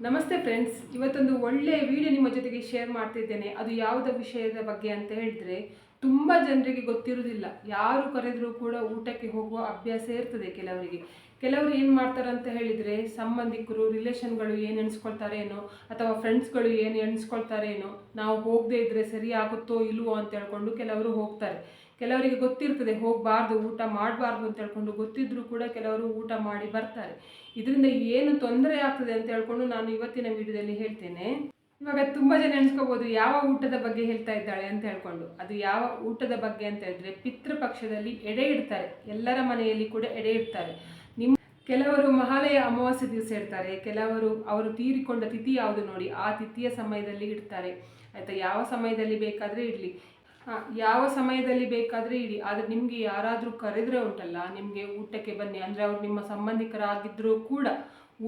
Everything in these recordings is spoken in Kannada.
ನಮಸ್ತೆ ಫ್ರೆಂಡ್ಸ್, ಇವತ್ತೊಂದು ಒಳ್ಳೆಯ ವಿಡಿಯೋ ನಿಮ್ಮ ಜೊತೆಗೆ ಶೇರ್ ಮಾಡ್ತಿದ್ದೇನೆ. ಅದು ಯಾವುದ ವಿಷಯದ ಬಗ್ಗೆ ಅಂತ ಹೇಳಿದ್ರೆ, ತುಂಬ ಜನರಿಗೆ ಗೊತ್ತಿರುವುದಿಲ್ಲ. ಯಾರು ಕರೆದರೂ ಕೂಡ ಊಟಕ್ಕೆ ಹೋಗುವ ಅಭ್ಯಾಸ ಇರ್ತದೆ ಕೆಲವರಿಗೆ. ಕೆಲವರು ಏನು ಮಾಡ್ತಾರೆ ಅಂತ ಹೇಳಿದರೆ ಸಂಬಂಧಿಕರು ರಿಲೇಷನ್ಗಳು ಏನು ಎಣಿಸ್ಕೊಳ್ತಾರೇನೋ ಅಥವಾ ಫ್ರೆಂಡ್ಸ್ಗಳು ಏನು ಎಣಿಸ್ಕೊಳ್ತಾರೇನೋ ನಾವು ಹೋಗದೇ ಇದ್ದರೆ ಸರಿ ಆಗುತ್ತೋ ಇಲ್ವೋ ಅಂತ ಹೇಳ್ಕೊಂಡು ಕೆಲವರು ಹೋಗ್ತಾರೆ. ಕೆಲವರಿಗೆ ಗೊತ್ತಿರ್ತದೆ ಹೋಗಬಾರ್ದು, ಊಟ ಮಾಡಬಾರ್ದು ಅಂತ ಹೇಳ್ಕೊಂಡು ಗೊತ್ತಿದ್ರೂ ಕೂಡ ಕೆಲವರು ಊಟ ಮಾಡಿ ಬರ್ತಾರೆ. ಇದರಿಂದ ಏನು ತೊಂದರೆ ಆಗ್ತದೆ ಅಂತ ಹೇಳ್ಕೊಂಡು ನಾನು ಇವತ್ತಿನ ವಿಡಿಯೋದಲ್ಲಿ ಹೇಳ್ತೇನೆ. ಇವಾಗ ತುಂಬ ಜನ ಎಣಿಸ್ಕೋಬೋದು ಯಾವ ಊಟದ ಬಗ್ಗೆ ಹೇಳ್ತಾ ಇದ್ದಾಳೆ ಅಂತ ಹೇಳ್ಕೊಂಡು. ಅದು ಯಾವ ಊಟದ ಬಗ್ಗೆ ಅಂತ ಹೇಳಿದ್ರೆ ಪಿತೃಪಕ್ಷದಲ್ಲಿ ಎಡೆ ಇಡ್ತಾರೆ. ಎಲ್ಲರ ಮನೆಯಲ್ಲಿ ಕೂಡ ಎಡೆ ಇಡ್ತಾರೆ. ಕೆಲವರು ಮಹಾಲಯ ಅಮಾವಾಸ್ಯೆ ದಿವಸ ಇಡ್ತಾರೆ ಕೆಲವರು ಅವರು ತೀರಿಕೊಂಡ ತಿಥಿ ಯಾವುದು ನೋಡಿ, ಆ ತಿಥಿಯ ಸಮಯದಲ್ಲಿ ಇಡ್ತಾರೆ. ಆಯಿತಾ, ಯಾವ ಸಮಯದಲ್ಲಿ ಬೇಕಾದರೆ ಇಡಲಿ. ಯಾವ ಸಮಯದಲ್ಲಿ ಬೇಕಾದರೆ ಇಡಿ. ಆದರೆ ನಿಮಗೆ ಯಾರಾದರೂ ಕರೆದ್ರೆ ಉಂಟಲ್ಲ, ನಿಮಗೆ ಊಟಕ್ಕೆ ಬನ್ನಿ. ಅಂದರೆ ಅವ್ರು ನಿಮ್ಮ ಸಂಬಂಧಿಕರಾಗಿದ್ದರೂ ಕೂಡ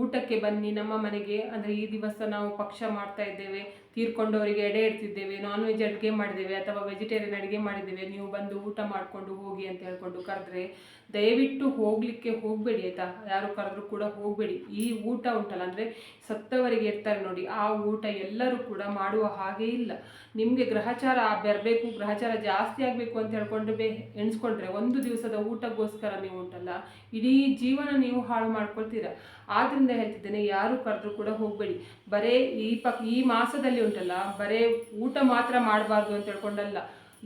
ಊಟಕ್ಕೆ ಬನ್ನಿ, ನಮ್ಮ ಮನೆಗೆ. ಅಂದರೆ ಈ ದಿವಸ ನಾವು ಪಕ್ಷ ಮಾಡ್ತಾ ಇದ್ದೇವೆ. ತೀರ್ಕೊಂಡವರಿಗೆ ಎಡೆ ಇಡ್ತಿದ್ದೇವೆ ನಾನ್ ವೆಜ್ ಅಡುಗೆ ಮಾಡಿದ್ದೇವೆ ಅಥವಾ ವೆಜಿಟೇರಿಯನ್ ಅಡುಗೆ ಮಾಡಿದ್ದೇವೆ, ನೀವು ಬಂದು ಊಟ ಮಾಡಿಕೊಂಡು ಹೋಗಿ ಅಂತ ಹೇಳ್ಕೊಂಡು ಕರೆದ್ರೆ ದಯವಿಟ್ಟು ಹೋಗಲಿಕ್ಕೆ ಹೋಗಬೇಡಿ ಆಯಿತಾ? ಯಾರು ಕರೆದ್ರು ಕೂಡ ಹೋಗಬೇಡಿ. ಈ ಊಟ ಉಂಟಲ್ಲ, ಅಂದರೆ ಸತ್ತವರಿಗೆ ಇರ್ತಾರೆ ನೋಡಿ, ಆ ಊಟ ಎಲ್ಲರೂ ಕೂಡ ಮಾಡುವ ಹಾಗೆ ಇಲ್ಲ. ನಿಮಗೆ ಗ್ರಹಚಾರ ಬರಬೇಕು, ಗ್ರಹಚಾರ ಜಾಸ್ತಿ ಆಗಬೇಕು ಅಂತ ಹೇಳ್ಕೊಂಡು ಬೇ, ಎಣಿಸ್ಕೊಂಡ್ರೆ ಒಂದು ದಿವಸದ ಊಟಕ್ಕೋಸ್ಕರ ನೀವು ಉಂಟಲ್ಲ, ಇಡೀ ಜೀವನ ನೀವು ಹಾಳು ಮಾಡ್ಕೊಳ್ತೀರಾ. ಆದ್ದರಿಂದ ಹೇಳ್ತಿದ್ದೇನೆ, ಯಾರು ಕರೆದ್ರೂ ಕೂಡ ಹೋಗಬೇಡಿ. ಬರೇ ಈ ಪಕ್, ಈ ಮಾಸದಲ್ಲಿ ಉಂಟಲ್ಲ, ಬರೇ ಊಟ ಮಾತ್ರ ಮಾಡಬಾರ್ದು ಅಂತ ಹೇಳ್ಕೊಂಡಲ್ಲ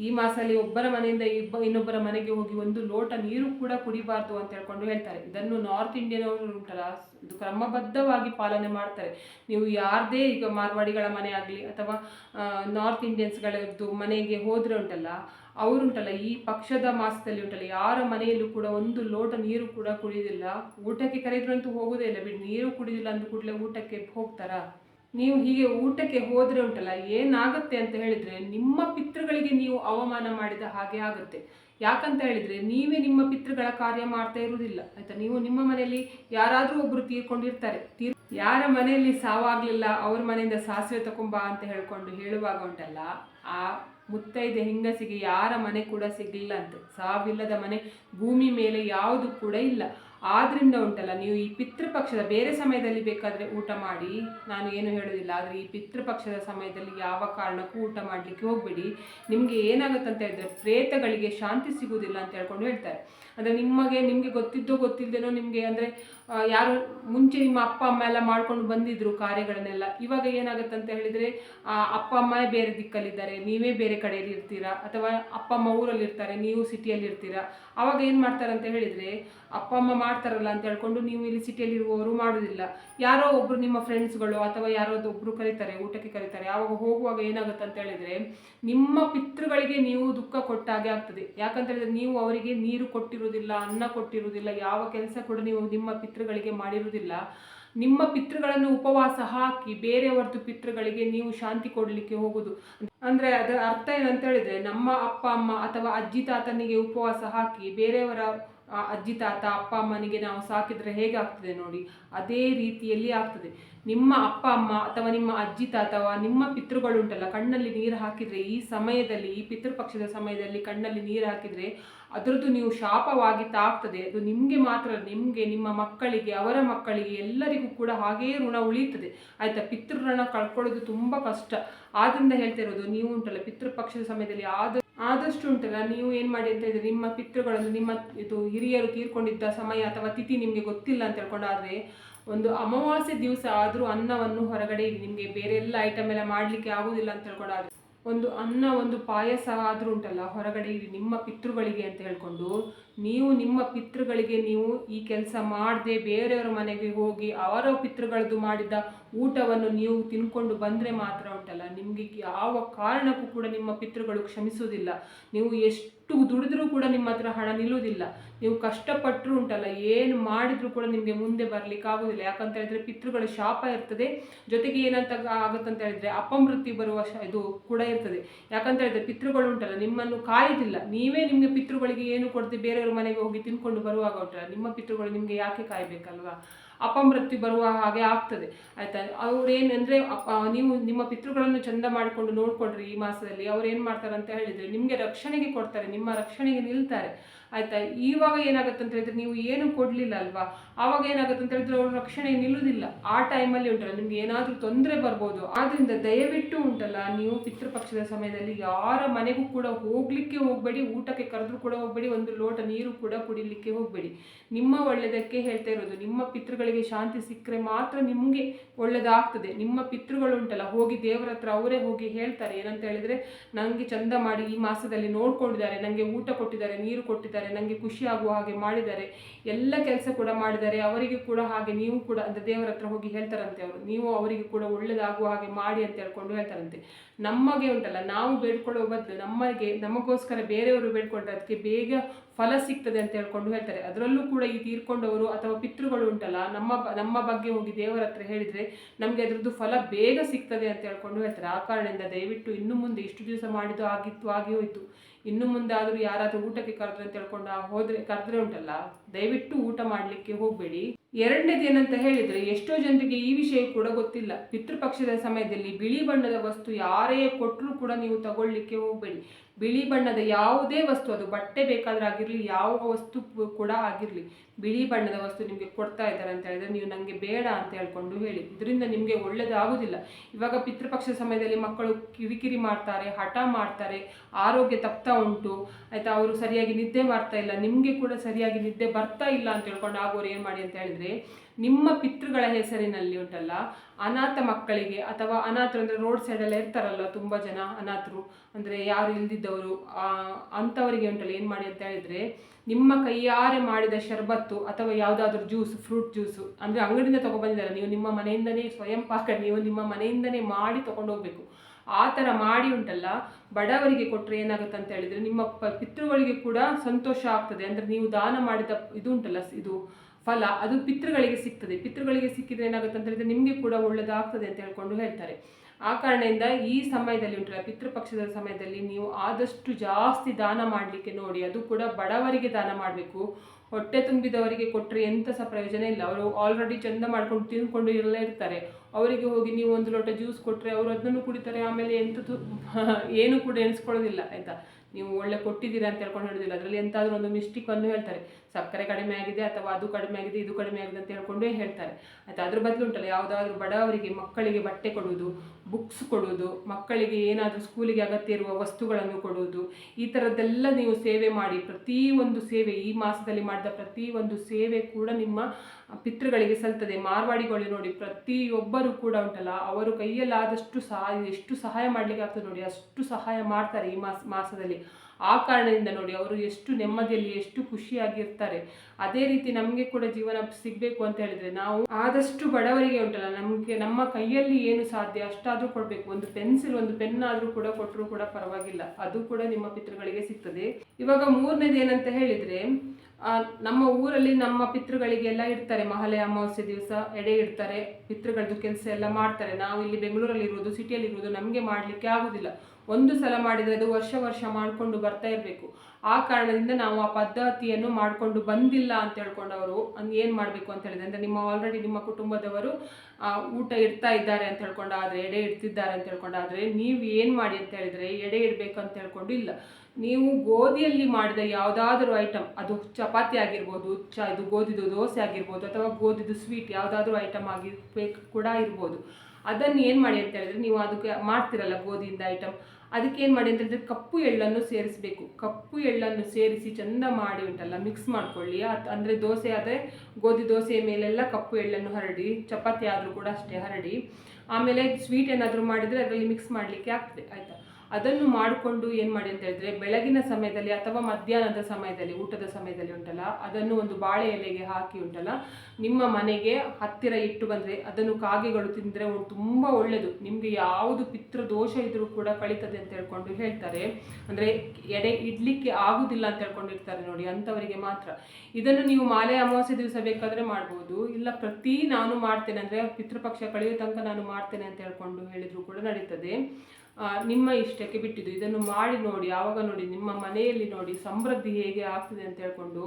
ಈ ಮಾಸದಲ್ಲಿ ಒಬ್ಬರ ಮನೆಯಿಂದ ಇಬ್ಬ, ಇನ್ನೊಬ್ಬರ ಮನೆಗೆ ಹೋಗಿ ಒಂದು ಲೋಟ ನೀರು ಕೂಡ ಕುಡಿಬಾರ್ದು ಅಂತ ಹೇಳ್ಕೊಂಡು ಹೇಳ್ತಾರೆ. ಇದನ್ನು ನಾರ್ತ್ ಇಂಡಿಯನ್ ಅವರು ಉಂಟಲ್ಲ, ಇದು ಕ್ರಮಬದ್ಧವಾಗಿ ಪಾಲನೆ ಮಾಡ್ತಾರೆ. ನೀವು ಯಾರದೇ ಈಗ ಮಾರ್ವಾಡಿಗಳ ಮನೆ ಆಗಲಿ ಅಥವಾ ನಾರ್ತ್ ಇಂಡಿಯನ್ಸ್ಗಳದ್ದು ಮನೆಗೆ ಹೋದ್ರೆ ಉಂಟಲ್ಲ ಅವರುಂಟಲ್ಲ ಈ ಪಕ್ಷದ ಮಾಸದಲ್ಲಿ ಉಂಟಲ್ಲ, ಯಾರ ಮನೆಯಲ್ಲೂ ಕೂಡ ಒಂದು ಲೋಟ ನೀರು ಕೂಡ ಕುಡಿಯೋದಿಲ್ಲ ಊಟಕ್ಕೆ ಕರೆದ್ರಂತೂ ಹೋಗೋದೇ ಇಲ್ಲ. ಬಿಡಿ, ನೀರು ಕುಡಿದಿಲ್ಲ ಅಂದ ಕೂಡಲೇ ಊಟಕ್ಕೆ ಹೋಗ್ತಾರಾ? ನೀವು ಹೀಗೆ ಊಟಕ್ಕೆ ಹೋದ್ರೆ ಉಂಟಲ್ಲ, ಏನಾಗುತ್ತೆ ಅಂತ ಹೇಳಿದ್ರೆ ನಿಮ್ಮ ಪಿತೃಗಳಿಗೆ ನೀವು ಅವಮಾನ ಮಾಡಿದ ಹಾಗೆ ಆಗುತ್ತೆ. ಯಾಕಂತ ಹೇಳಿದ್ರೆ ನೀವೇ ನಿಮ್ಮ ಪಿತೃಗಳ ಕಾರ್ಯ ಮಾಡ್ತಾ ಇರುವುದಿಲ್ಲ, ಆಯ್ತಾ? ನೀವು ನಿಮ್ಮ ಮನೆಯಲ್ಲಿ ಯಾರಾದರೂ ಒಬ್ರು ತೀರ್ಕೊಂಡಿರ್ತಾರೆ. ತೀರ್ ಯಾರ ಮನೆಯಲ್ಲಿ ಸಾವಾಗ್ಲಿಲ್ಲ, ಅವ್ರ ಮನೆಯಿಂದ ಸಾಸಿವೆ ತಕೊಂಬ ಅಂತ ಹೇಳ್ಕೊಂಡು ಹೇಳುವಾಗ ಉಂಟಲ್ಲ, ಆ ಮುತ್ತೈದೆ ಹೆಂಗಸಿಗೆ ಯಾರ ಮನೆ ಕೂಡ ಸಿಗಲಿಲ್ಲ ಅಂತ. ಸಾವಿಲ್ಲದ ಮನೆ, ಭೂಮಿ ಮೇಲೆ ಯಾವುದು ಕೂಡ ಇಲ್ಲ. ಆದ್ರಿಂದ ಉಂಟಲ್ಲ, ನೀವು ಈ ಪಿತೃಪಕ್ಷದ ಬೇರೆ ಸಮಯದಲ್ಲಿ ಬೇಕಾದರೆ ಊಟ ಮಾಡಿ. ನಾನು ಏನು ಹೇಳೋದಿಲ್ಲ, ಆದರೆ ಈ ಪಿತೃಪಕ್ಷದ ಸಮಯದಲ್ಲಿ ಯಾವ ಕಾರಣಕ್ಕೂ ಊಟ ಮಾಡಲಿಕ್ಕೆ ಹೋಗಬೇಡಿ. ನಿಮಗೆ ಏನಾಗುತ್ತೆ ಅಂತ ಹೇಳಿದ್ರೆ, ಪ್ರೇತಗಳಿಗೆ ಶಾಂತಿ ಸಿಗುವುದಿಲ್ಲ ಅಂತ ಹೇಳ್ಕೊಂಡು ಹೇಳ್ತಾರೆ. ಅಂದರೆ ನಿಮಗೆ ನಿಮಗೆ ಗೊತ್ತಿದ್ದೋ ಗೊತ್ತಿಲ್ಲದೇನೋ ನಿಮಗೆ, ಅಂದರೆ ಯಾರು ಮುಂಚೆ ನಿಮ್ಮ ಅಪ್ಪ, ಅಮ್ಮ ಎಲ್ಲ ಮಾಡ್ಕೊಂಡು ಬಂದಿದ್ರು ಕಾರ್ಯಗಳನ್ನೆಲ್ಲ, ಇವಾಗ ಏನಾಗುತ್ತೆ ಅಂತ ಹೇಳಿದರೆ ಅಪ್ಪ, ಅಮ್ಮ ಬೇರೆ ದಿಕ್ಕಲ್ಲಿದ್ದಾರೆ, ನೀವೇ ಬೇರೆ ಕಡೆಯಲ್ಲಿ ಇರ್ತೀರಾ? ಅಥವಾ ಅಪ್ಪ, ಅಮ್ಮ ಊರಲ್ಲಿ ಇರ್ತಾರೆ, ನೀವು ಸಿಟಿಯಲ್ಲಿ ಇರ್ತೀರಾ? ಅವಾಗ ಏನು ಮಾಡ್ತಾರೆ ಅಂತ ಹೇಳಿದರೆ, ಅಪ್ಪ, ಅಮ್ಮ ಮಾಡ್ತಾರಲ್ಲ ಅಂತ ಹೇಳ್ಕೊಂಡು ನೀವು ಇಲ್ಲಿ ಸಿಟಿಯಲ್ಲಿ ಇರುವವರು ಮಾಡೋದಿಲ್ಲ. ಯಾರೋ ಒಬ್ರು ನಿಮ್ಮ ಫ್ರೆಂಡ್ಸ್ಗಳು ಅಥವಾ ಯಾರೋ ಒಬ್ರು ಕರೀತಾರೆ, ಊಟಕ್ಕೆ ಕರೀತಾರೆ ಆವಾಗ ಹೋಗುವಾಗ ಏನಾಗುತ್ತೆ ಅಂತ ಹೇಳಿದ್ರೆ, ನಿಮ್ಮ ಪಿತೃಗಳಿಗೆ ನೀವು ದುಃಖ ಕೊಟ್ಟಾಗೆ ಆಗ್ತದೆ. ಯಾಕಂತ ಹೇಳಿದ್ರೆ, ನೀವು ಅವರಿಗೆ ನೀರು ಕೊಟ್ಟಿರುವುದಿಲ್ಲ, ಅನ್ನ ಕೊಟ್ಟಿರುವುದಿಲ್ಲ, ಯಾವ ಕೆಲಸ ಕೂಡ ನೀವು ನಿಮ್ಮ ಪಿತೃಗಳಿಗೆ ಮಾಡಿರುವುದಿಲ್ಲ. ನಿಮ್ಮ ಪಿತೃಗಳನ್ನು ಉಪವಾಸ ಹಾಕಿ ಬೇರೆಯವರದ್ದು ಪಿತೃಗಳಿಗೆ ನೀವು ಶಾಂತಿ ಕೊಡಲಿಕ್ಕೆ ಹೋಗುದು. ಅಂದ್ರೆ ಅದರ ಅರ್ಥ ಏನಂತ ಹೇಳಿದ್ರೆ ನಮ್ಮ ಅಪ್ಪ, ಅಮ್ಮ ಅಥವಾ ಅಜ್ಜಿ, ತಾತನಿಗೆ ಉಪವಾಸ ಹಾಕಿ ಬೇರೆಯವರ ಅಜ್ಜಿ ತಾತ, ಅಪ್ಪ ಅಮ್ಮನಿಗೆ ನಾವು ಸಾಕಿದ್ರೆ ಹೇಗಾಗ್ತದೆ ನೋಡಿ? ಅದೇ ರೀತಿಯಲ್ಲಿ ಆಗ್ತದೆ. ನಿಮ್ಮ ಅಪ್ಪ, ಅಮ್ಮ ಅಥವಾ ನಿಮ್ಮ ಅಜ್ಜಿ ತಾತ ನಿಮ್ಮ ನಿಮ್ಮ ಪಿತೃಗಳುಂಟಲ್ಲ, ಕಣ್ಣಲ್ಲಿ ನೀರು ಹಾಕಿದರೆ ಈ ಸಮಯದಲ್ಲಿ, ಈ ಪಿತೃಪಕ್ಷದ ಸಮಯದಲ್ಲಿ ಕಣ್ಣಲ್ಲಿ ನೀರು ಹಾಕಿದರೆ ಅದರದ್ದು ನೀವು ಶಾಪವಾಗಿ ತಾಗ್ತದೆ. ಅದು ನಿಮಗೆ ಮಾತ್ರ, ನಿಮಗೆ, ನಿಮ್ಮ ಮಕ್ಕಳಿಗೆ, ಅವರ ಮಕ್ಕಳಿಗೆ ಎಲ್ಲರಿಗೂ ಕೂಡ ಹಾಗೇ ಋಣ ಉಳಿಯುತ್ತದೆ. ಆಯಿತಾ? ಪಿತೃಋಣ ಕಳ್ಕೊಳ್ಳೋದು ತುಂಬ ಕಷ್ಟ. ಆದ್ದರಿಂದ ಹೇಳ್ತಿರೋದು ನೀವು ಉಂಟಲ್ಲ, ಪಿತೃಪಕ್ಷದ ಸಮಯದಲ್ಲಿ ಆದ ಆದಷ್ಟು ಉಂಟಲ್ಲ, ನೀವು ಏನು ಮಾಡಿ ಅಂತ ಹೇಳಿದ್ರೆ, ನಿಮ್ಮ ಪಿತೃಗಳನ್ನು, ನಿಮ್ಮ ಇದು ಹಿರಿಯರು ತೀರ್ಕೊಂಡಿದ್ದ ಸಮಯ ಅಥವಾ ತಿಥಿ ನಿಮಗೆ ಗೊತ್ತಿಲ್ಲ ಅಂತ ಹೇಳ್ಕೊಂಡಾದರೆ, ಒಂದು ಅಮಾವಾಸ್ಯೆ ದಿವಸ ಆದರೂ ಅನ್ನವನ್ನು ಹೊರಗಡೆ ನಿಮಗೆ ಬೇರೆ ಎಲ್ಲ ಐಟಮ್ ಎಲ್ಲ ಮಾಡಲಿಕ್ಕೆ ಆಗೋದಿಲ್ಲ ಅಂತ ಹೇಳ್ಕೊಂಡಾದ್ರೆ, ಒಂದು ಅನ್ನ, ಒಂದು ಪಾಯಸ ಆದರೂ ಉಂಟಲ್ಲ, ಹೊರಗಡೆ ಇಡಿ, ನಿಮ್ಮ ಪಿತೃಗಳಿಗೆ ಅಂತ ಹೇಳ್ಕೊಂಡು ನೀವು ನಿಮ್ಮ ಪಿತೃಗಳಿಗೆ ನೀವು ಈ ಕೆಲಸ ಮಾಡದೆ ಬೇರೆಯವರ ಮನೆಗೆ ಹೋಗಿ ಅವರ ಪಿತೃಗಳದ್ದು ಮಾಡಿದ ಊಟವನ್ನು ನೀವು ತಿನ್ಕೊಂಡು ಬಂದರೆ ಮಾತ್ರ ಉಂಟಲ್ಲ. ನಿಮಗೆ ಯಾವ ಕಾರಣಕ್ಕೂ ಕೂಡ ನಿಮ್ಮ ಪಿತೃಗಳು ಕ್ಷಮಿಸುವುದಿಲ್ಲ. ನೀವು ಎಷ್ಟು ದುಡಿದ್ರೂ ಕೂಡ ನಿಮ್ಮ ಹತ್ರ ಹಣ ನಿಲ್ಲುವುದಿಲ್ಲ. ನೀವು ಕಷ್ಟಪಟ್ಟರು ಉಂಟಲ್ಲ, ಏನು ಮಾಡಿದ್ರು ಕೂಡ ನಿಮಗೆ ಮುಂದೆ ಬರಲಿಕ್ಕೆ ಆಗೋದಿಲ್ಲ ಯಾಕಂತ ಹೇಳಿದ್ರೆ ಪಿತೃಗಳ ಶಾಪ ಇರ್ತದೆ, ಜೊತೆಗೆ ಏನಂತ ಆಗುತ್ತಂತ ಹೇಳಿದ್ರೆ ಅಪಮೃತಿ ಬರುವ ಇದು ಕೂಡ ಇರ್ತದೆ. ಯಾಕಂತ ಹೇಳಿದ್ರೆ ಪಿತೃಗಳು ಉಂಟಲ್ಲ, ನಿಮ್ಮನ್ನು ಕಾಯುವುದಿಲ್ಲ. ನೀವೇ ನಿಮಗೆ ಪಿತೃಗಳಿಗೆ ಏನು ಕೊಡ್ತೀವಿ ಬೇರೆಯವ್ರ ಮನೆಗೆ ಹೋಗಿ ತಿನ್ಕೊಂಡು ಬರುವಾಗ ಉಂಟಲ್ಲ ನಿಮ್ಮ ಪಿತೃಗಳು ನಿಮಗೆ ಯಾಕೆ ಕಾಯಬೇಕಲ್ವಾ? ಅಪಮೃತ್ಯು ಬರುವ ಹಾಗೆ ಆಗ್ತದೆ. ಆಯ್ತಾ? ಅಪ್ಪ, ನೀವು ನಿಮ್ಮ ಪಿತೃಗಳನ್ನು ಚಂದ ಮಾಡಿಕೊಂಡು ನೋಡಿಕೊಂಡ್ರಿ ಈ ಮಾಸದಲ್ಲಿ. ಅವ್ರು ಏನು ಮಾಡ್ತಾರೆ ಅಂತ ಹೇಳಿದ್ರೆ, ನಿಮಗೆ ರಕ್ಷಣೆಗೆ ಕೊಡ್ತಾರೆ. ನಿಮ್ಮ ರಕ್ಷಣೆಗೆ ನಿಲ್ತಾರೆ. ಆಯ್ತಾ? ಇವಾಗ ಏನಾಗುತ್ತೆ ಅಂತ ಹೇಳಿದ್ರೆ ನೀವು ಏನು ಕೊಡ್ಲಿಲ್ಲ ಅಲ್ವಾ? ಆವಾಗ ಏನಾಗುತ್ತೆ ಅಂತ ಹೇಳಿದ್ರೆ ಅವ್ರ ರಕ್ಷಣೆ ನಿಲ್ಲುವುದಿಲ್ಲ ಆ ಟೈಮಲ್ಲಿ ಉಂಟಲ್ಲ, ನಿಮ್ಗೆ ಏನಾದರೂ ತೊಂದರೆ ಬರ್ಬೋದು. ಆದ್ರಿಂದ ದಯವಿಟ್ಟು ಉಂಟಲ್ಲ, ನೀವು ಪಿತೃಪಕ್ಷದ ಸಮಯದಲ್ಲಿ ಯಾರ ಮನೆಗೂ ಕೂಡ ಹೋಗ್ಲಿಕ್ಕೆ ಹೋಗ್ಬೇಡಿ, ಊಟಕ್ಕೆ ಕರೆದ್ರೂ ಕೂಡ ಹೋಗ್ಬೇಡಿ, ಒಂದು ಲೋಟ ನೀರು ಕೂಡ ಕುಡಿಲಿಕ್ಕೆ ಹೋಗ್ಬೇಡಿ. ನಿಮ್ಮ ಒಳ್ಳೆಯದಕ್ಕೆ ಹೇಳ್ತಾ ಇರೋದು, ನಿಮ್ಮ ಪಿತೃಗಳಿಗೆ ಶಾಂತಿ ಸಿಕ್ಕರೆ ಮಾತ್ರ ನಿಮಗೆ ಒಳ್ಳೆಯದಾಗ್ತದೆ ನಿಮ್ಮ ಪಿತೃಗಳು ಉಂಟಲ್ಲ, ಹೋಗಿ ದೇವರ ಹತ್ರ ಅವರೇ ಹೋಗಿ ಹೇಳ್ತಾರೆ. ಏನಂತ ಹೇಳಿದ್ರೆ ನನಗೆ ಚಂದ ಮಾಡಿ ಈ ಮಾಸದಲ್ಲಿ ನೋಡ್ಕೊಂಡಿದ್ದಾರೆ ನನಗೆ ಊಟ ಕೊಟ್ಟಿದ್ದಾರೆ, ನೀರು ಕೊಟ್ಟಿದ್ದಾರೆ. ನನಗೆ ಖುಷಿ ಆಗುವ ಹಾಗೆ ಮಾಡಿದ್ದಾರೆ, ಎಲ್ಲ ಕೆಲಸ ಕೂಡ ಮಾಡಿದ್ದಾರೆ, ಅವರಿಗೆ ಕೂಡ ಹಾಗೆ ನೀವು ಕೂಡ ಅಂದರೆ ದೇವರ ಹತ್ರ ಹೋಗಿ ಹೇಳ್ತಾರಂತೆ ಅವರು. ನೀವು ಅವರಿಗೆ ಕೂಡ ಒಳ್ಳೇದಾಗುವ ಹಾಗೆ ಮಾಡಿ ಅಂತ ಹೇಳ್ಕೊಂಡು ಹೇಳ್ತಾರಂತೆ. ನಮಗೆ ಉಂಟಲ್ಲ, ನಾವು ಬೇಡ್ಕೊಳ್ಳೋ ಬದಲು ನಮಗೆ, ನಮಗೋಸ್ಕರ ಬೇರೆಯವರು ಬೇಡ್ಕೊಂಡ್ರೆ ಅದಕ್ಕೆ ಬೇಗ ಫಲ ಸಿಗ್ತದೆ ಅಂತ ಹೇಳ್ಕೊಂಡು ಹೇಳ್ತಾರೆ. ಅದರಲ್ಲೂ ಕೂಡ ಈ ತೀರ್ಕೊಂಡವರು ಅಥವಾ ಪಿತೃಗಳು ಉಂಟಲ್ಲ, ನಮ್ಮ ನಮ್ಮ ಬಗ್ಗೆ ಹೋಗಿ ದೇವರ ಹತ್ರ ಹೇಳಿದ್ರೆ ನಮಗೆ ಅದರದ್ದು ಫಲ ಬೇಗ ಸಿಗ್ತದೆ ಅಂತ ಹೇಳ್ಕೊಂಡು ಹೇಳ್ತಾರೆ. ಆ ಕಾರಣದಿಂದ ದಯವಿಟ್ಟು ಇನ್ನು ಮುಂದೆ ಇಷ್ಟು ದಿವಸ ಮಾಡಿದ್ದು ಆಗಿತ್ತು, ಆಗಿ ಹೋಯಿತು. ಇನ್ನು ಮುಂದೆ ಆದರೂ ಯಾರಾದರೂ ಊಟಕ್ಕೆ ಕರೆದ್ರೆ ಅಂತ ಹೇಳ್ಕೊಂಡು ಹೋದ್ರೆ, ಕರೆದ್ರೆ ಉಂಟಲ್ಲ, ದಯವಿಟ್ಟು ಊಟ ಮಾಡಲಿಕ್ಕೆ ಹೋಗಬೇಡಿ. ಎರಡನೇದು ಏನಂತ ಹೇಳಿದ್ರೆ ಎಷ್ಟೋ ಜನರಿಗೆ ಈ ವಿಷಯ ಕೂಡ ಗೊತ್ತಿಲ್ಲ. ಪಿತೃಪಕ್ಷದ ಸಮಯದಲ್ಲಿ ಬಿಳಿ ಬಣ್ಣದ ವಸ್ತು ಯಾರೇ ಕೊಟ್ಟರೂ ಕೂಡ ನೀವು ತಗೊಳ್ಳಿಕ್ಕೆ ಹೋಗಬೇಡಿ. ಬಿಳಿ ಬಣ್ಣದ ಯಾವುದೇ ವಸ್ತು, ಅದು ಬಟ್ಟೆ ಬೇಕಾದ್ರೆ ಆಗಿರಲಿ, ಯಾವ ವಸ್ತು ಕೂಡ ಆಗಿರಲಿ, ಬಿಳಿ ಬಣ್ಣದ ವಸ್ತು ನಿಮಗೆ ಕೊಡ್ತಾ ಇದ್ದಾರೆ ಅಂತ ಹೇಳಿದ್ರೆ ನೀವು ನನಗೆ ಬೇಡ ಅಂತ ಹೇಳ್ಕೊಂಡು ಹೇಳಿ. ಇದರಿಂದ ನಿಮಗೆ ಒಳ್ಳೇದಾಗುದಿಲ್ಲ ಇವಾಗ ಪಿತೃಪಕ್ಷ ಸಮಯದಲ್ಲಿ ಮಕ್ಕಳು ಕಿರಿಕಿರಿ ಮಾಡ್ತಾರೆ, ಹಠ ಮಾಡ್ತಾರೆ, ಆರೋಗ್ಯ ತಪ್ತಾ ಉಂಟು, ಆಯಿತಾ, ಅವರು ಸರಿಯಾಗಿ ನಿದ್ದೆ ಮಾಡ್ತಾ ಇಲ್ಲ, ನಿಮಗೆ ಕೂಡ ಸರಿಯಾಗಿ ನಿದ್ದೆ ಬರ್ತಾ ಇಲ್ಲ ಅಂತ ಹೇಳ್ಕೊಂಡು ಆಗೋರು ಏನು ಮಾಡಿ ಅಂತ ಹೇಳಿದ್ರೆ ನಿಮ್ಮ ಪಿತೃಗಳ ಹೆಸರಿನಲ್ಲಿ ಉಂಟಲ್ಲ, ಅನಾಥ ಮಕ್ಕಳಿಗೆ ಅಥವಾ ಅನಾಥರು ಅಂದರೆ ರೋಡ್ ಸೈಡೆಲ್ಲ ಇರ್ತಾರಲ್ಲ ತುಂಬ ಜನ ಅನಾಥರು, ಅಂದರೆ ಯಾರು ಇಲ್ದಿದ್ದವರು ಅಂಥವರಿಗೆ ಉಂಟಲ್ಲ, ಏನು ಮಾಡಿ ಅಂತ ಹೇಳಿದ್ರೆ ನಿಮ್ಮ ಕೈಯಾರೆ ಮಾಡಿದ ಶರ್ಬತ್ತು ಅಥವಾ ಯಾವುದಾದ್ರೂ ಜ್ಯೂಸ್ ಫ್ರೂಟ್ ಜ್ಯೂಸು ಅಂದರೆ ಅಂಗಡಿಯಿಂದ ತೊಗೊಬಂದಿದ್ದಾರೆ ನೀವು ನಿಮ್ಮ ಮನೆಯಿಂದನೇ ಸ್ವಯಂ ಪಾಕ, ನೀವು ನಿಮ್ಮ ಮನೆಯಿಂದನೇ ಮಾಡಿ ತೊಗೊಂಡೋಗ್ಬೇಕು. ಆ ಥರ ಮಾಡಿ ಉಂಟಲ್ಲ, ಬಡವರಿಗೆ ಕೊಟ್ಟರೆ ಏನಾಗುತ್ತೆ ಅಂತ ಹೇಳಿದರೆ ನಿಮ್ಮ ಪಿತೃಗಳಿಗೆ ಕೂಡ ಸಂತೋಷ ಆಗ್ತದೆ. ಅಂದರೆ ನೀವು ದಾನ ಮಾಡಿದ ಇದು ಉಂಟಲ್ಲ, ಇದು ಫಲ ಅದು ಪಿತೃಗಳಿಗೆ ಸಿಗ್ತದೆ. ಪಿತೃಗಳಿಗೆ ಸಿಕ್ಕಿದ್ರೆ ಏನಾಗುತ್ತೆ ಅಂತ ಹೇಳಿದ್ರೆ ನಿಮಗೆ ಕೂಡ ಒಳ್ಳೆಯದಾಗ್ತದೆ ಅಂತ ಹೇಳ್ಕೊಂಡು ಹೇಳ್ತಾರೆ. ಆ ಕಾರಣದಿಂದ ಈ ಸಮಯದಲ್ಲಿ ಉಂಟಲ್ಲ, ಪಿತೃಪಕ್ಷದ ಸಮಯದಲ್ಲಿ ನೀವು ಆದಷ್ಟು ಜಾಸ್ತಿ ದಾನ ಮಾಡಲಿಕ್ಕೆ ನೋಡಿ, ಅದು ಕೂಡ ಬಡವರಿಗೆ ದಾನ ಮಾಡಬೇಕು. ಹೊಟ್ಟೆ ತುಂಬಿದವರಿಗೆ ಕೊಟ್ಟರೆ ಎಂಥ ಸಹ ಪ್ರಯೋಜನ ಇಲ್ಲ. ಅವರು ಆಲ್ರೆಡಿ ಚಂದ ಮಾಡ್ಕೊಂಡು ತಿಂದ್ಕೊಂಡು ಎಲ್ಲ ಇರ್ತಾರೆ. ಅವರಿಗೆ ಹೋಗಿ ನೀವು ಒಂದು ಲೋಟ ಜ್ಯೂಸ್ ಕೊಟ್ಟರೆ ಅವರು ಅದನ್ನು ಕುಡಿತಾರೆ, ಆಮೇಲೆ ಎಂಥದ್ದು ಏನು ಕೂಡ ಎಣಿಸ್ಕೊಳ್ಳೋದಿಲ್ಲ, ಆಯಿತಾ? ನೀವು ಒಳ್ಳೆ ಕೊಟ್ಟಿದ್ದೀರಾ ಅಂತ ಹೇಳ್ಕೊಂಡು ಹೇಳೋದಿಲ್ಲ. ಅದರಲ್ಲಿ ಎಂತಾದರೂ ಒಂದು ಮಿಸ್ಟೇಕ್ ಅನ್ನು ಹೇಳ್ತಾರೆ. ಸಕ್ಕರೆ ಕಡಿಮೆ ಆಗಿದೆ ಅಥವಾ ಅದು ಕಡಿಮೆ ಆಗಿದೆ, ಇದು ಕಡಿಮೆ ಆಗಿದೆ ಅಂತ ಹೇಳ್ಕೊಂಡೇ ಹೇಳ್ತಾರೆ. ಆಯ್ತಾ, ಅದ್ರ ಬದಲು ಉಂಟಲ್ಲ, ಯಾವುದಾದ್ರೂ ಬಡವರಿಗೆ ಮಕ್ಕಳಿಗೆ ಬಟ್ಟೆ ಕೊಡುವುದು ಬುಕ್ಸ್ ಕೊಡುವುದು, ಮಕ್ಕಳಿಗೆ ಏನಾದರೂ ಸ್ಕೂಲಿಗೆ ಅಗತ್ಯ ಇರುವ ವಸ್ತುಗಳನ್ನು ಕೊಡುವುದು, ಈ ಥರದ್ದೆಲ್ಲ ನೀವು ಸೇವೆ ಮಾಡಿ, ಪ್ರತಿ ಒಂದು ಸೇವೆ, ಈ ಮಾಸದಲ್ಲಿ ಮಾಡಿದ ಪ್ರತಿ ಒಂದು ಸೇವೆ ಕೂಡ ನಿಮ್ಮ ಪಿತೃಗಳಿಗೆ ಸಲ್ತದೆ ಮಾರ್ವಾಡಿಗಳು ನೋಡಿ, ಪ್ರತಿಯೊಬ್ಬರು ಕೂಡ ಉಂಟಲ್ಲ, ಅವರು ಕೈಯಲ್ಲಾದಷ್ಟು ಸಹ ಎಷ್ಟು ಸಹಾಯ ಮಾಡ್ಲಿಕ್ಕೆ ಆಗ್ತದೆ ನೋಡಿ, ಅಷ್ಟು ಸಹಾಯ ಮಾಡ್ತಾರೆ ಈ ಮಾಸ, ಮಾಸದಲ್ಲಿ. ಆ ಕಾರಣದಿಂದ ನೋಡಿ ಅವರು ಎಷ್ಟು ನೆಮ್ಮದಿಯಲ್ಲಿ ಎಷ್ಟು ಖುಷಿಯಾಗಿರ್ತಾರೆ. ಅದೇ ರೀತಿ ನಮಗೆ ಕೂಡ ಜೀವನ ಸಿಗಬೇಕು ಅಂತ ಹೇಳಿದ್ರೆ ನಾವು ಆದಷ್ಟು ಬಡವರಿಗೆ ಉಂಟಲ್ಲ, ನಮಗೆ ನಮ್ಮ ಕೈಯಲ್ಲಿ ಏನು ಸಾಧ್ಯ ಅಷ್ಟಾದರೂ ಕೊಡಬೇಕು. ಒಂದು ಪೆನ್ಸಿಲ್, ಒಂದು ಪೆನ್ ಆದರೂ ಕೂಡ ಕೊಟ್ಟರು ಕೂಡ ಪರವಾಗಿಲ್ಲ. ಅದು ಕೂಡ ನಿಮ್ಮ ಪಿತೃಗಳಿಗೆ ಸಿಗ್ತದೆ. ಇವಾಗ ಮೂರನೇದು ಏನಂತ ಹೇಳಿದ್ರೆ ನಮ್ಮ ಊರಲ್ಲಿ ನಮ್ಮ ಪಿತೃಗಳಿಗೆಲ್ಲ ಇಡ್ತಾರೆ. ಮಹಾಲಯ ಅಮಾವಾಸ್ಯೆ ದಿವಸ ಎಡೆ ಇಡ್ತಾರೆ, ಪಿತೃಗಳದ್ದು ಕೆಲಸ ಎಲ್ಲ ಮಾಡ್ತಾರೆ. ನಾವು ಇಲ್ಲಿ ಬೆಂಗಳೂರಲ್ಲಿ ಇರುವುದು ಸಿಟಿಯಲ್ಲಿ ಇರುವುದು ನಮಗೆ ಮಾಡಲಿಕ್ಕೆ ಆಗುದಿಲ್ಲ. ಒಂದು ಸಲ ಮಾಡಿದರೆ ಅದು ವರ್ಷ ವರ್ಷ ಮಾಡಿಕೊಂಡು ಬರ್ತಾ ಇರಬೇಕು. ಆ ಕಾರಣದಿಂದ ನಾವು ಆ ಪದ್ಧತಿಯನ್ನು ಮಾಡಿಕೊಂಡು ಬಂದಿಲ್ಲ ಅಂತ ಹೇಳ್ಕೊಂಡು ಅವರು ಏನು ಮಾಡಬೇಕು ಅಂತ ಹೇಳಿದ್ರೆ, ಅಂದರೆ ನಿಮ್ಮ ಆಲ್ರೆಡಿ ನಿಮ್ಮ ಕುಟುಂಬದವರು ಊಟ ಇಡ್ತಾ ಇದ್ದಾರೆ ಅಂತ ಹೇಳ್ಕೊಂಡು, ಆದರೆ ಎಡೆ ಇಡ್ತಿದ್ದಾರೆ ಅಂತ ಹೇಳ್ಕೊಂಡು, ಆದರೆ ನೀವು ಏನು ಮಾಡಿ ಅಂತ ಹೇಳಿದರೆ ಎಡೆ ಇಡಬೇಕು ಅಂತ ಹೇಳ್ಕೊಂಡು ಇಲ್ಲ. ನೀವು ಗೋಧಿಯಲ್ಲಿ ಮಾಡಿದ ಯಾವುದಾದ್ರೂ ಐಟಮ್ ಅದು ಚಪಾತಿ ಆಗಿರ್ಬೋದು, ಚ, ಇದು ಗೋಧಿದು ದೋಸೆ ಆಗಿರ್ಬೋದು, ಅಥವಾ ಗೋಧಿದು ಸ್ವೀಟ್ ಯಾವುದಾದ್ರೂ ಐಟಮ್ ಆಗಿರ್ಬೇಕು ಕೂಡ ಇರ್ಬೋದು. ಅದನ್ನು ಏನು ಮಾಡಿ ಅಂತ ಹೇಳಿದ್ರೆ, ನೀವು ಅದಕ್ಕೆ ಮಾಡ್ತಿರಲ್ಲ ಗೋಧಿಯಿಂದ ಐಟಮ್ ಅದಕ್ಕೆ ಏನು ಮಾಡಿ ಅಂತಂದರೆ ಕಪ್ಪು ಎಳ್ಳನ್ನು ಸೇರಿಸಬೇಕು. ಕಪ್ಪು ಎಳ್ಳನ್ನು ಸೇರಿಸಿ ಚಂದ ಮಾಡಿ ಉಂಟಲ್ಲ ಮಿಕ್ಸ್ ಮಾಡ್ಕೊಳ್ಳಿ. ಅಂದರೆ ದೋಸೆ ಆದರೆ ಗೋಧಿ ದೋಸೆಯ ಮೇಲೆಲ್ಲ ಕಪ್ಪು ಎಳ್ಳನ್ನು ಹರಡಿ, ಚಪಾತಿ ಆದರೂ ಕೂಡ ಅಷ್ಟೇ ಹರಡಿ. ಆಮೇಲೆ ಸ್ವೀಟ್ ಏನಾದರೂ ಮಾಡಿದರೆ ಅದರಲ್ಲಿ ಮಿಕ್ಸ್ ಮಾಡಲಿಕ್ಕೆ ಆಗ್ತದೆ, ಆಯಿತಾ? ಅದನ್ನು ಮಾಡಿಕೊಂಡು ಏನು ಮಾಡಿ ಅಂತ ಹೇಳಿದ್ರೆ, ಬೆಳಗಿನ ಸಮಯದಲ್ಲಿ ಅಥವಾ ಮಧ್ಯಾಹ್ನದ ಸಮಯದಲ್ಲಿ, ಊಟದ ಸಮಯದಲ್ಲಿ ಉಂಟಲ್ಲ, ಅದನ್ನು ಒಂದು ಬಾಳೆ ಎಲೆಗೆ ಹಾಕಿ ಉಂಟಲ್ಲ, ನಿಮ್ಮ ಮನೆಗೆ ಹತ್ತಿರ ಇಟ್ಟು ಬಂದರೆ ಅದನ್ನು ಕಾಗೆಗಳು ತಿಂದರೆ ತುಂಬ ಒಳ್ಳೆಯದು ನಿಮಗೆ ಯಾವುದು ಪಿತೃ ದೋಷ ಇದ್ರೂ ಕೂಡ ಕಳೀತದೆ ಅಂತ ಹೇಳ್ಕೊಂಡು ಹೇಳ್ತಾರೆ. ಅಂದರೆ ಎಡೆ ಇಡ್ಲಿಕ್ಕೆ ಆಗುದಿಲ್ಲ ಅಂತ ಹೇಳ್ಕೊಂಡು ಇರ್ತಾರೆ ನೋಡಿ, ಅಂಥವರಿಗೆ ಮಾತ್ರ. ಇದನ್ನು ನೀವು ಮಾಲೆ ಅಮಾವಾಸ್ಯೆ ದಿವಸ ಬೇಕಾದರೆ ಮಾಡ್ಬೋದು. ಇಲ್ಲ ಪ್ರತಿ ನಾನು ಮಾಡ್ತೇನೆ ಅಂದರೆ ಪಿತೃಪಕ್ಷ ಕಳೆಯೋ ತನಕ ನಾನು ಮಾಡ್ತೇನೆ ಅಂತ ಹೇಳ್ಕೊಂಡು ಹೇಳಿದ್ರು ಕೂಡ ನಡೀತದೆ. ನಿಮ್ಮ ಇಷ್ಟಕ್ಕೆ ಬಿಟ್ಟಿದ್ದು. ಇದನ್ನು ಮಾಡಿ ನೋಡಿ ಯಾವಾಗ ನೋಡಿ, ನಿಮ್ಮ ಮನೆಯಲ್ಲಿ ನೋಡಿ, ಸಮೃದ್ಧಿ ಹೇಗೆ ಆಗ್ತದೆ ಅಂತ ಹೇಳ್ಕೊಂಡು,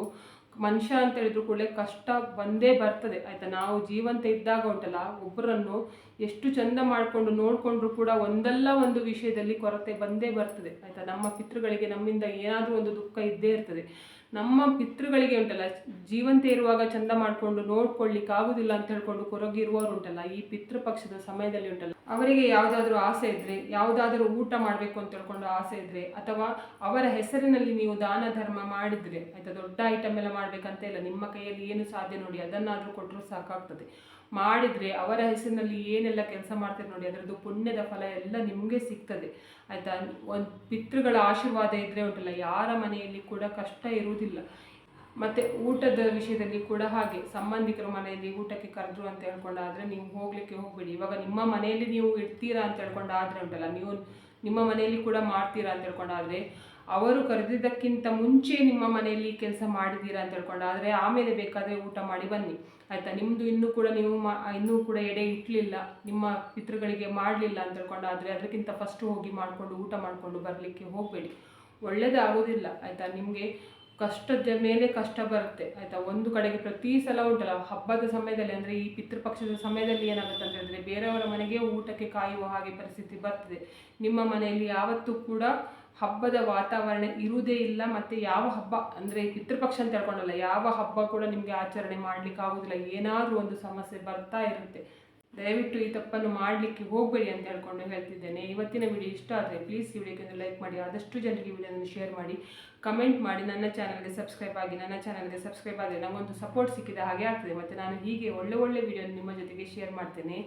ಮನುಷ್ಯ ಅಂತ ಹೇಳಿದ್ರು ಕೂಡಲೇ ಕಷ್ಟ ಬಂದೇ ಬರ್ತದೆ. ಆಯ್ತಾ? ನಾವು ಜೀವಂತ ಇದ್ದಾಗ ಉಂಟಲ್ಲ, ಒಬ್ಬರನ್ನು ಎಷ್ಟು ಚಂದ ಮಾಡಿಕೊಂಡು ನೋಡಿಕೊಂಡ್ರು ಕೂಡ ಒಂದಲ್ಲ ಒಂದು ವಿಷಯದಲ್ಲಿ ಕೊರತೆ ಬಂದೇ ಬರ್ತದೆ. ಆಯ್ತಾ? ನಮ್ಮ ಪಿತೃಗಳಿಗೆ ನಮ್ಮಿಂದ ಏನಾದರೂ ಒಂದು ದುಃಖ ಇದ್ದೇ ಇರ್ತದೆ. ನಮ್ಮ ಪಿತೃಗಳಿಗೆ ಉಂಟಲ್ಲ, ಜೀವಂತ ಇರುವಾಗ ಚಂದ ಮಾಡಿಕೊಂಡು ನೋಡ್ಕೊಳ್ಳಿಕ್ಕೆ ಆಗುದಿಲ್ಲ ಅಂತ ಹೇಳ್ಕೊಂಡು ಕೊರಗಿರುವವರು ಉಂಟಲ್ಲ, ಈ ಪಿತೃಪಕ್ಷದ ಸಮಯದಲ್ಲಿ ಉಂಟಲ್ಲ. ಅವರಿಗೆ ಯಾವುದಾದ್ರೂ ಆಸೆ ಇದ್ರೆ, ಯಾವುದಾದ್ರೂ ಊಟ ಮಾಡಬೇಕು ಅಂತ ಹೇಳ್ಕೊಂಡು ಆಸೆ ಇದ್ರೆ, ಅಥವಾ ಅವರ ಹೆಸರಿನಲ್ಲಿ ನೀವು ದಾನ ಧರ್ಮ ಮಾಡಿದ್ರೆ, ಆಯ್ತಾ ದೊಡ್ಡ ಐಟಮ್ ಎಲ್ಲ ಮಾಡ್ಬೇಕಂತ ಇಲ್ಲ, ನಿಮ್ಮ ಕೈಯಲ್ಲಿ ಏನು ಸಾಧ್ಯ ನೋಡಿ, ಅದನ್ನಾದ್ರೂ ಕೊಟ್ಟರು ಸಾಕಾಗ್ತದೆ. ಮಾಡಿದ್ರೆ ಅವರ ಹೆಸರಿನಲ್ಲಿ ಏನೆಲ್ಲ ಕೆಲಸ ಮಾಡ್ತಾರೆ ನೋಡಿ, ಅದರದ್ದು ಪುಣ್ಯದ ಫಲ ಎಲ್ಲ ನಿಮಗೆ ಸಿಗ್ತದೆ. ಆಯಿತಾ? ಒಂದು ಪಿತೃಗಳ ಆಶೀರ್ವಾದ ಇದ್ದರೆ ಉಂಟಲ್ಲ, ಯಾರ ಮನೆಯಲ್ಲಿ ಕೂಡ ಕಷ್ಟ ಇರುವುದಿಲ್ಲ. ಮತ್ತು ಊಟದ ವಿಷಯದಲ್ಲಿ ಕೂಡ ಹಾಗೆ, ಸಂಬಂಧಿಕರ ಮನೆಯಲ್ಲಿ ಊಟಕ್ಕೆ ಕರೆದ್ರು ಅಂತ ಹೇಳ್ಕೊಂಡಾದರೆ ನೀವು ಹೋಗ್ಲಿಕ್ಕೆ ಹೋಗಬೇಡಿ. ಇವಾಗ ನಿಮ್ಮ ಮನೆಯಲ್ಲಿ ನೀವು ಇಡ್ತೀರಾ ಅಂತ ಹೇಳ್ಕೊಂಡಾದರೆ ಉಂಟಲ್ಲ, ನೀವು ನಿಮ್ಮ ಮನೆಯಲ್ಲಿ ಕೂಡ ಮಾಡ್ತೀರಾ ಅಂತ ಹೇಳ್ಕೊಂಡಾದರೆ, ಅವರು ಕರೆದಿದ್ದಕ್ಕಿಂತ ಮುಂಚೆ ನಿಮ್ಮ ಮನೆಯಲ್ಲಿ ಕೆಲಸ ಮಾಡಿದ್ದೀರಾ ಅಂತ ಹೇಳ್ಕೊಂಡಾದರೆ, ಆಮೇಲೆ ಬೇಕಾದರೆ ಊಟ ಮಾಡಿ ಬನ್ನಿ. ಆಯ್ತಾ? ನಿಮ್ಮದು ಇನ್ನೂ ಕೂಡ ನೀವು ಮಾ, ಇನ್ನೂ ಕೂಡ ಎಡೆ ಇಟ್ಲಿಲ್ಲ, ನಿಮ್ಮ ಪಿತೃಗಳಿಗೆ ಮಾಡಲಿಲ್ಲ ಅಂತ ಹೇಳ್ಕೊಂಡಾದ್ರೆ ಅದಕ್ಕಿಂತ ಫಸ್ಟ್ ಹೋಗಿ ಮಾಡಿಕೊಂಡು, ಊಟ ಮಾಡಿಕೊಂಡು ಬರಲಿಕ್ಕೆ ಹೋಗಬೇಡಿ. ಒಳ್ಳೇದಾಗೋದಿಲ್ಲ, ಆಯ್ತಾ? ನಿಮಗೆ ಕಷ್ಟದ ಮೇಲೆ ಕಷ್ಟ ಬರುತ್ತೆ, ಆಯ್ತಾ? ಒಂದು ಕಡೆಗೆ ಪ್ರತಿ ಸಲ ಉಂಟಲ್ಲ, ಹಬ್ಬದ ಸಮಯದಲ್ಲಿ ಅಂದರೆ ಈ ಪಿತೃಪಕ್ಷದ ಸಮಯದಲ್ಲಿ ಏನಾಗುತ್ತೆ ಅಂತ ಹೇಳಿದ್ರೆ ಬೇರೆಯವರ ಮನೆಗೆ ಊಟಕ್ಕೆ ಕಾಯುವ ಹಾಗೆ ಪರಿಸ್ಥಿತಿ ಬರ್ತದೆ. ನಿಮ್ಮ ಮನೆಯಲ್ಲಿ ಯಾವತ್ತೂ ಕೂಡ ಹಬ್ಬದ ವಾತಾವರಣ ಇರುವುದೇ ಇಲ್ಲ, ಮತ್ತೆ ಯಾವ ಹಬ್ಬ ಅಂದರೆ ಪಿತೃಪಕ್ಷ ಅಂತ ಹೇಳ್ಕೊಂಡಲ್ಲ, ಯಾವ ಹಬ್ಬ ಕೂಡ ನಿಮಗೆ ಆಚರಣೆ ಮಾಡ್ಲಿಕ್ಕೆ ಆಗುದಿಲ್ಲ. ಏನಾದರೂ ಒಂದು ಸಮಸ್ಯೆ ಬರ್ತಾ ಇರುತ್ತೆ. ದಯವಿಟ್ಟು ಈ ತಪ್ಪನ್ನು ಮಾಡಲಿಕ್ಕೆ ಹೋಗಬೇಡಿ ಅಂತ ಹೇಳ್ಕೊಂಡು ಹೇಳ್ತಿದ್ದೇನೆ. ಇವತ್ತಿನ ವಿಡಿಯೋ ಇಷ್ಟ ಆದರೆ ಪ್ಲೀಸ್ ಈ ವಿಡಿಯೋಕ್ಕೆ ಒಂದು ಲೈಕ್ ಮಾಡಿ, ಆದಷ್ಟು ಜನರಿಗೆ ವಿಡಿಯೋನ ಶೇರ್ ಮಾಡಿ. ಕಮೆಂಟ್ ಮಾಡಿ, ನನ್ನ ಚಾನಲ್ಗೆ ಸಬ್ಸ್ಕ್ರೈಬ್ ಆಗಿ, ನನ್ನ ಚಾನಲ್ಗೆ ಸಬ್ಸ್ಕ್ರೈಬ್ ಆದರೆ ನನಗೊಂದು ಸಪೋರ್ಟ್ ಸಿಕ್ಕಿದ ಹಾಗೆ ಆಗ್ತದೆ. ಮತ್ತು ನಾನು ಹೀಗೆ ಒಳ್ಳೆ ಒಳ್ಳೆ ವಿಡಿಯೋ ನಿಮ್ಮ ಜೊತೆಗೆ ಶೇರ್ ಮಾಡ್ತೇನೆ.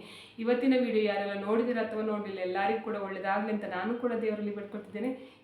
ಇವತ್ತಿನ ವಿಡಿಯೋ ಯಾರೆಲ್ಲ ನೋಡಿದಿರ ಅಥವಾ ನೋಡಲಿಲ್ಲ, ಎಲ್ಲರಿಗೂ ಕೂಡ ಒಳ್ಳೆಯದಾಗಲಿ ಅಂತ ನಾನು ಕೂಡ ದೇವರಲ್ಲಿ ಬಿಟ್ಕೊಳ್ತಿದ್ದೇನೆ